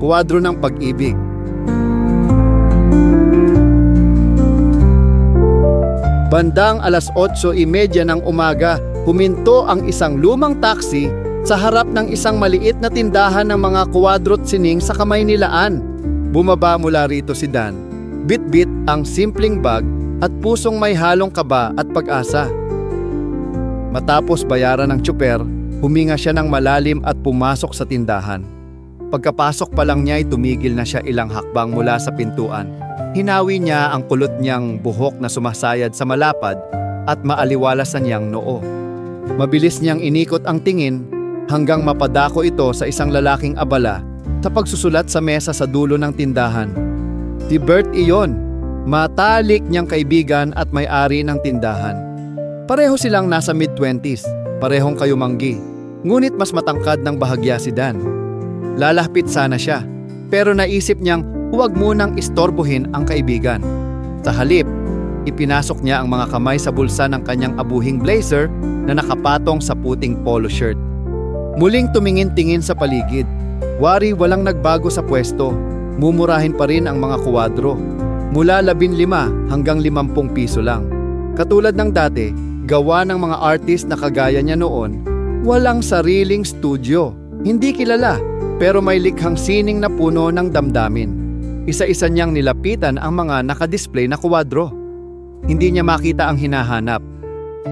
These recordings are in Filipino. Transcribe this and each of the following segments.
Kuwadro ng Pag-ibig. Bandang alas 8.30 ng umaga, huminto ang isang lumang taxi sa harap ng isang maliit na tindahan ng mga kuwadro't sining sa kamay nilaan. Bumaba mula rito si Dan. Bit-bit ang simpleng bag at pusong may halong kaba at pag-asa. Matapos bayaran ng tsuper, huminga siya ng malalim at pumasok sa tindahan. Pagkapasok pa lang niya ay tumigil na siya ilang hakbang mula sa pintuan. Hinawi niya ang kulot niyang buhok na sumasayad sa malapad at maaliwalas na niyang noo. Mabilis niyang inikot ang tingin hanggang mapadako ito sa isang lalaking abala sa pagsusulat sa mesa sa dulo ng tindahan. Si Bert iyon, matalik niyang kaibigan at may-ari ng tindahan. Pareho silang nasa mid-twenties, parehong kayumanggi. Ngunit mas matangkad ng bahagya si Dan. Lalahpit sana siya, pero naisip niyang huwag munang istorbohin ang kaibigan. Sa halip, ipinasok niya ang mga kamay sa bulsa ng kanyang abuhing blazer na nakapatong sa puting polo shirt. Muling tumingin-tingin sa paligid. Wari walang nagbago sa pwesto. Mumurahin pa rin ang mga kuwadro. Mula 15 hanggang 50 piso lang. Katulad ng dati, gawa ng mga artist na kagaya niya noon, walang sariling studio. Hindi kilala, pero may likhang sining na puno ng damdamin. Isa-isa niyang nilapitan ang mga nakadisplay na kuwadro. Hindi niya makita ang hinahanap.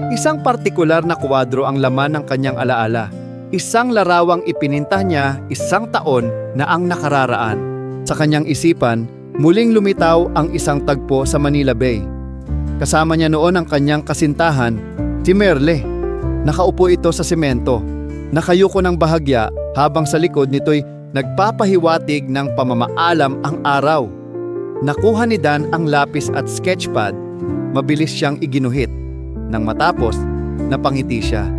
Isang partikular na kuwadro ang laman ng kanyang alaala. Isang larawang ipininta niya isang taon na ang nakararaan. Sa kanyang isipan, muling lumitaw ang isang tagpo sa Manila Bay. Kasama niya noon ang kanyang kasintahan, si Merle. Nakaupo ito sa semento. Nakayuko ng bahagya habang sa likod nito'y nagpapahiwatig ng pamamaalam ang araw. Nakuha ni Dan ang lapis at sketchpad, mabilis siyang iginuhit. Nang matapos, napangiti siya.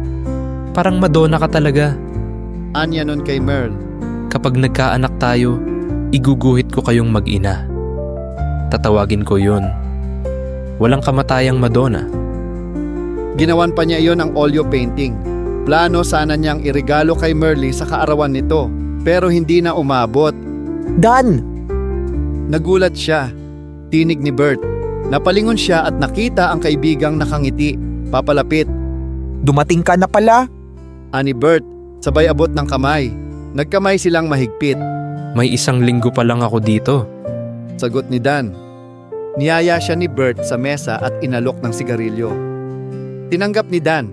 Parang Madonna ka talaga. Anya nun kay Merle. Kapag nagkaanak tayo, iguguhit ko kayong mag-ina. Tatawagin ko yun. Walang kamatayang Madonna. Ginawan pa niya iyon ng oleo painting. Plano sana niyang irigalo kay Merle sa kaarawan nito, pero hindi na umabot. Dan! Nagulat siya. Tinig ni Bert. Napalingon siya at nakita ang kaibigang nakangiti. Papalapit. Dumating ka na pala? Ani Bert, sabay abot ng kamay. Nagkamay silang mahigpit. May isang linggo pa lang ako dito. Sagot ni Dan. Niyaya siya ni Bert sa mesa at inalok ng sigarilyo. Tinanggap ni Dan,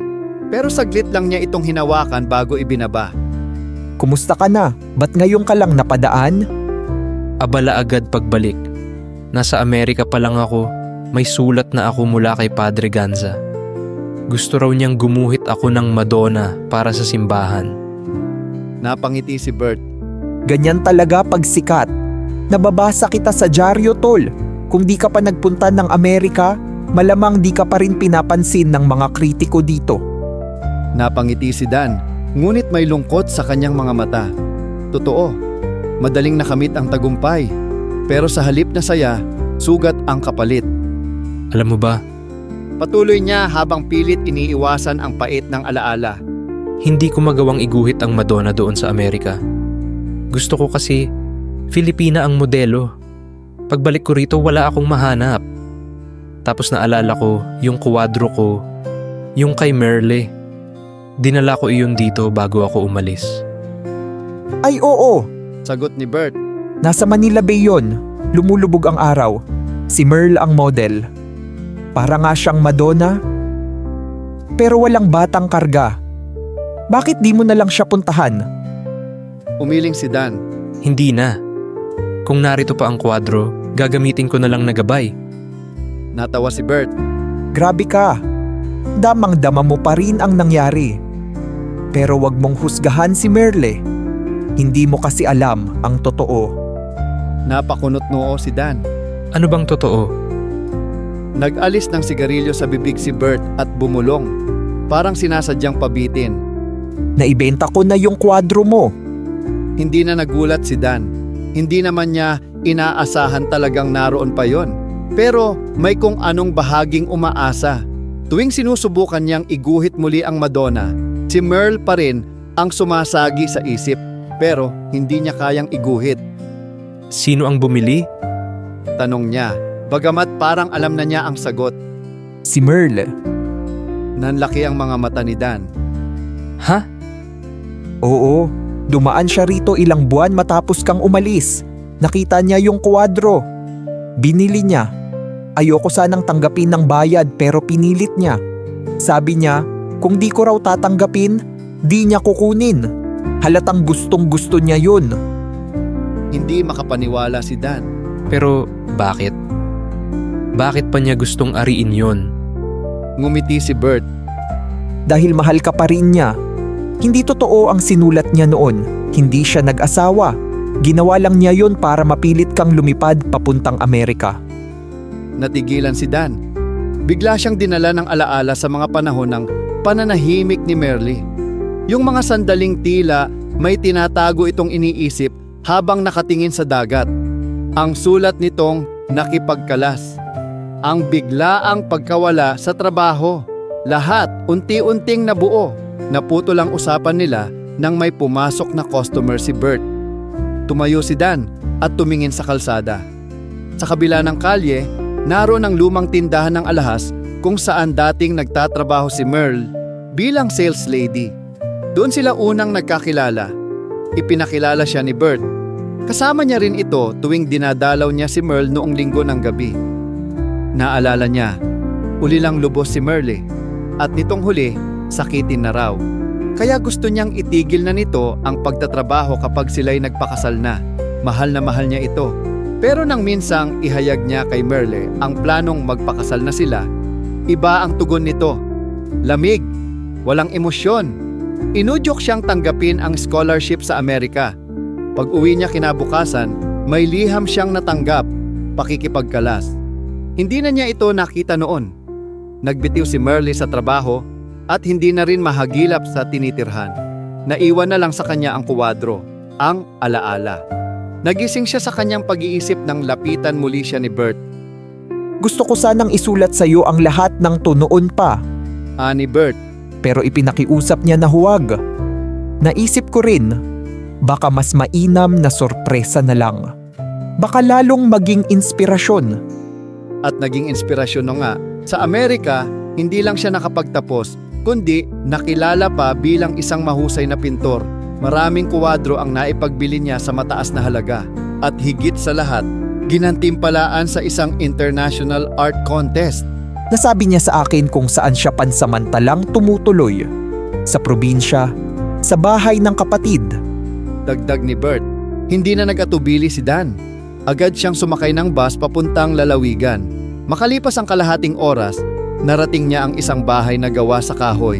pero saglit lang niya itong hinawakan bago ibinaba. Kumusta ka na? Ba't ngayon ka lang napadaan? Abala agad pagbalik. Nasa Amerika pa lang ako, may sulat na ako mula kay Padre Ganza. Gusto raw niyang gumuhit ako ng Madonna para sa simbahan. Napangiti si Bert. Ganyan talaga pag sikat. Nababasa kita sa dyaryo tol. Kung di ka pa nagpunta ng Amerika, malamang di ka pa rin pinapansin ng mga kritiko dito. Napangiti si Dan, ngunit may lungkot sa kanyang mga mata. Totoo, madaling nakamit ang tagumpay. Pero sa halip na saya, sugat ang kapalit. Alam mo ba, Patuloy niya habang pilit iniiwasan ang pait ng alaala. hindi ko magawang iguhit ang Madonna doon sa Amerika. Gusto ko kasi Filipina ang modelo. Pagbalik ko rito wala akong mahanap. Tapos naalala ko yung kuwadro ko, yung kay Merle. Dinala ko iyon dito bago ako umalis. Ay oo, Sagot ni Bert. nasa Manila Bay yon. Lumulubog ang araw. Si Merle ang model. Para nga siyang Madonna. Pero walang batang karga. Bakit di mo na lang siya puntahan? Umiling si Dan. Hindi na. Kung narito pa ang kwadro, gagamitin ko na lang na gabay. Natawa si Bert. Grabe ka. Damang-dama mo pa rin ang nangyari. Pero wag mong husgahan si Merle. Hindi mo kasi alam ang totoo. Napakunot noo si Dan. Ano bang totoo? Nag-alis ng sigarilyo sa bibig si Bert at bumulong. Parang sinasadyang pabitin. Naibenta ko na yung kwadro mo. Hindi na nagulat si Dan. Hindi naman niya inaasahan talagang naroon pa yon. Pero may kung anong bahaging umaasa. Tuwing sinusubukan niyang iguhit muli ang Madonna, si Merle pa rin ang sumasagi sa isip. Pero hindi niya kayang iguhit. Sino ang bumili? Tanong niya. Bagamat parang alam na niya ang sagot. Si Merle. Nanlaki ang mga mata ni Dan. Ha? Oo, dumaan siya rito ilang buwan matapos kang umalis. Nakita niya yung kwadro. Binili niya. Ayoko sanang tanggapin ng bayad pero pinilit niya. Sabi niya, kung di ko raw tatanggapin, di niya kukunin. Halatang gustong gusto niya yun. Hindi makapaniwala si Dan. Pero bakit? Bakit pa niya gustong ariin yon? Ngumiti si Bert. Dahil mahal ka pa rin niya. Hindi totoo ang sinulat niya noon. Hindi siya nag-asawa. Ginawa lang niya yon para mapilit kang lumipad papuntang Amerika. Natigilan si Dan. Bigla siyang dinala ng alaala sa mga panahon ng pananahimik ni Merle. Yung mga sandaling tila may tinatago itong iniisip habang nakatingin sa dagat. Ang sulat nitong nakipagkalas. Ang biglaang pagkawala sa trabaho. Lahat unti-unting nabuo. Naputo lang usapan nila nang may pumasok na customer si Bert. Tumayo si Dan at tumingin sa kalsada. Sa kabila ng kalye, naroon ang lumang tindahan ng alahas kung saan dating nagtatrabaho si Merle bilang sales lady. Doon sila unang nagkakilala. Ipinakilala siya ni Bert. Kasama niya rin ito tuwing dinadalaw niya si Merle noong linggo ng gabi. Naalala niya, uli lang lubos si Merle at nitong huli, sakitin na raw. Kaya gusto niyang itigil na nito ang pagtatrabaho kapag sila'y nagpakasal na. Mahal na mahal niya ito. Pero nang minsang ihayag niya kay Merle ang planong magpakasal na sila, iba ang tugon nito. Lamig, walang emosyon. Inudyok siyang tanggapin ang scholarship sa Amerika. Pag uwi niya kinabukasan, may liham siyang natanggap, pakikipagkalas. Hindi na niya ito nakita noon. Nagbitiw si Merle sa trabaho at hindi na rin mahagilap sa tinitirhan. Naiwan na lang sa kanya ang kuwadro, ang alaala. Nagising siya sa kanyang pag-iisip nang lapitan muli siya ni Bert. Gusto ko sanang isulat sa iyo ang lahat ng tunoon pa, Ani Bert, pero ipinakiusap niya na huwag. Naisip ko rin, baka mas mainam na sorpresa na lang. Baka lalong maging inspirasyon. at naging inspirasyon na nga. Sa Amerika, hindi lang siya nakapagtapos, kundi nakilala pa bilang isang mahusay na pintor. Maraming kuwadro ang naipagbili niya sa mataas na halaga. At higit sa lahat, ginantimpalaan sa isang international art contest. Nasabi niya sa akin kung saan siya pansamantalang tumutuloy. Sa probinsya, sa bahay ng kapatid. Dagdag ni Bert. Hindi na nag-atubili si Dan. Agad siyang sumakay ng bus papuntang lalawigan. Makalipas ang kalahating oras, narating niya ang isang bahay na gawa sa kahoy.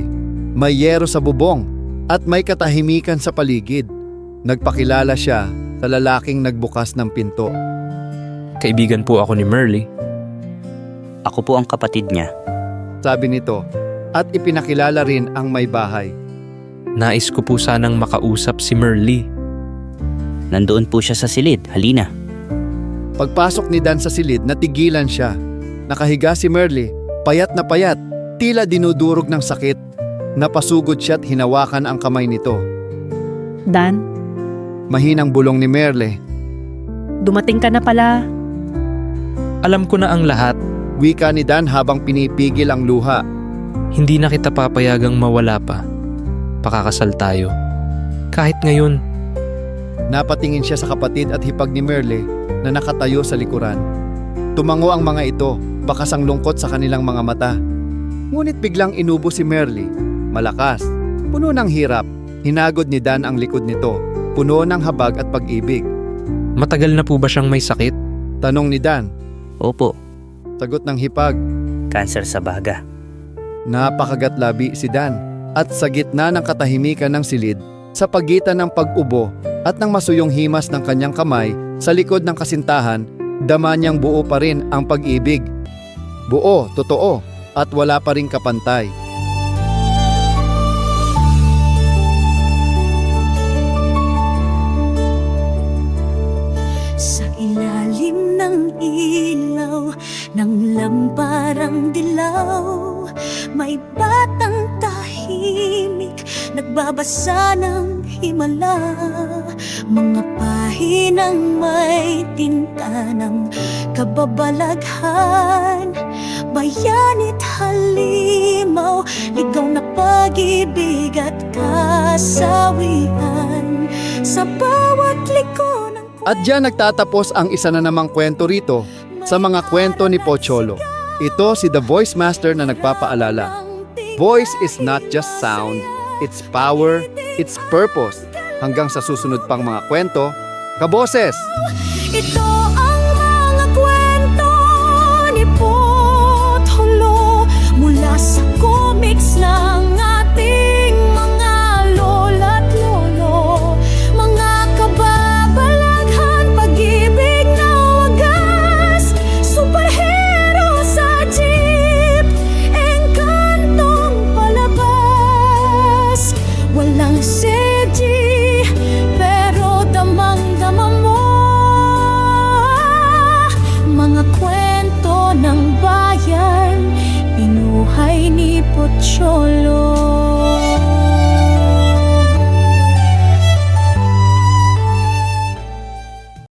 May yero sa bubong at may katahimikan sa paligid. Nagpakilala siya sa lalaking nagbukas ng pinto. Kaibigan po ako ni Merle. Ako po ang kapatid niya. Sabi nito at ipinakilala rin ang may bahay. Nais ko po sanang makausap si Merle. Nandoon po siya sa silid. Halina. Pagpasok ni Dan sa silid, natigilan siya. Nakahiga si Merle, payat na payat, tila dinudurog ng sakit. Napasugod siya at hinawakan ang kamay nito. Dan, Mahinang bulong ni Merle, dumating ka na pala. Alam ko na ang lahat. Wika ni Dan habang pinipigil ang luha. Hindi na kita papayagang mawala pa. Pakakasal tayo. Kahit ngayon, Napatingin siya sa kapatid at hipag ni Merle na nakatayo sa likuran. Tumango ang mga ito, bakas ang lungkot sa kanilang mga mata. Ngunit biglang inubo si Merle. Malakas, puno ng hirap. Hinagod ni Dan ang likod nito, puno ng habag at pag-ibig. matagal na po ba siyang may sakit? Tanong ni Dan, Opo, sagot ng hipag. cancer sa baga. Napakagat labi si Dan at sa gitna ng katahimikan ng silid, sa pagitan ng pag-ubo at ng masuyong himas ng kanyang kamay, sa likod ng kasintahan, dama niyang buo pa rin ang pag-ibig. Buo, totoo, at wala pa rin kapantay. Ilalim ng ilaw ng lamparang dilaw. May batang tahimik nagbabasa ng himala. Mga pahinang may tinta ng kababalaghan. Bayanit halimaw, ligaw na pag-ibig at kasawian. Sa bawat liko ng At diyan nagtatapos ang isa na namang kwento rito sa mga kwento ni Pocholo. Ito si The Voice Master na nagpapaalala. Voice is not just sound, it's power, it's purpose. Hanggang sa susunod pang mga kwento, kaboses! Ito